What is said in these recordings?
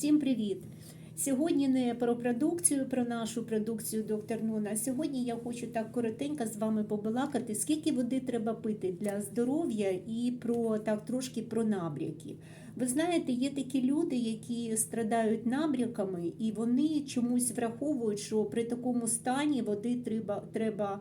Всім привіт! Сьогодні не про продукцію, про нашу продукцію доктор Нуна. Сьогодні я хочу так коротенько з вами побалакати, скільки води треба пити для здоров'я і про так трошки про набряки. Ви знаєте, є такі люди, які страдають набряками, і вони чомусь враховують, що при такому стані води треба, треба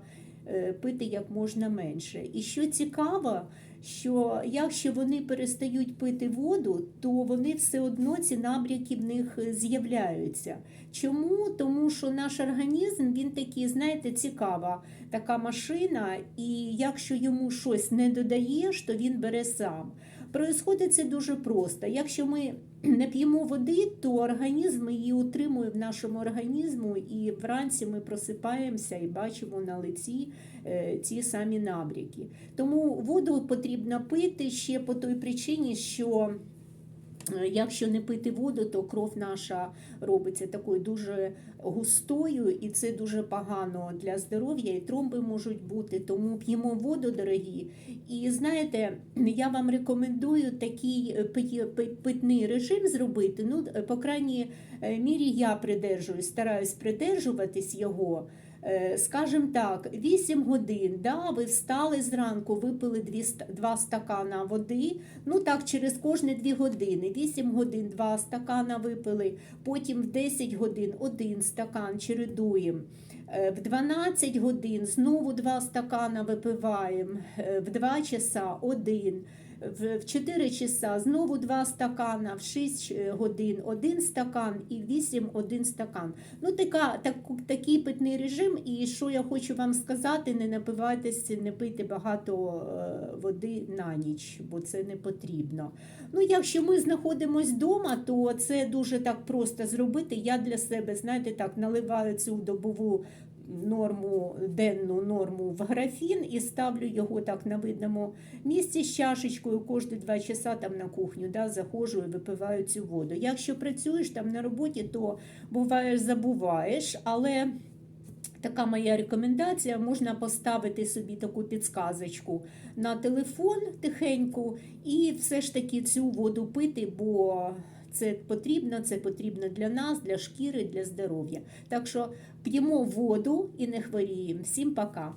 пити як можна менше. І що цікаво, що якщо вони перестають пити воду, то вони все одно ці набряки в них з'являються. Чому? Тому що наш організм він такий, знаєте, цікава така машина, і якщо йому щось не додаєш, то він бере сам. Происходить це дуже просто. Якщо ми не п'ємо води, то організм її утримує в нашому організму, і вранці ми просипаємося і бачимо на лиці е, ці самі набряки. Тому воду потрібно пити ще по той причині, що Якщо не пити воду, то кров наша робиться такою дуже густою, і це дуже погано для здоров'я, і тромби можуть бути. Тому п'ємо воду, дорогі. І знаєте, я вам рекомендую такий е, пи- пи- питний режим зробити. Ну, е, по крайній е, мірі, я придержуюсь, стараюсь придержуватись його. Е, Скажем так, 8 годин, да, ви встали зранку, випили 2 стакана води, ну так, через кожні 2 години, 8 годин 2 стакана випили, потім в 10 годин 1 стакан чередуємо. Е, В 12 годин знову 2 стакана випиваємо, е, в 2 часа 1, в в 4 часа знову 2 стакана, в 6 годин 1 стакан і в 8 1 стакан. Ну, така, так, такий питний режим, і що я хочу вам сказати, не напивайтеся, не пийте багато е, води на ніч, бо це не потрібно. Ну, якщо ми знаходимося вдома, то це дуже так просто зробити. Я для себе, знаєте, так наливаю цю добову норму, денну норму в графін і ставлю його так на видному місці з чашечкою кожні два часа там на кухню да, заходжу і випиваю цю воду. Якщо працюєш там на роботі, то буваєш, забуваєш, але. Така моя рекомендація, можна поставити собі таку підсказочку на телефон тихеньку і все ж таки цю воду пити, бо це потрібно, це потрібно для нас, для шкіри, для здоров'я. Так що п'ємо воду і не хворіємо. Всім пока!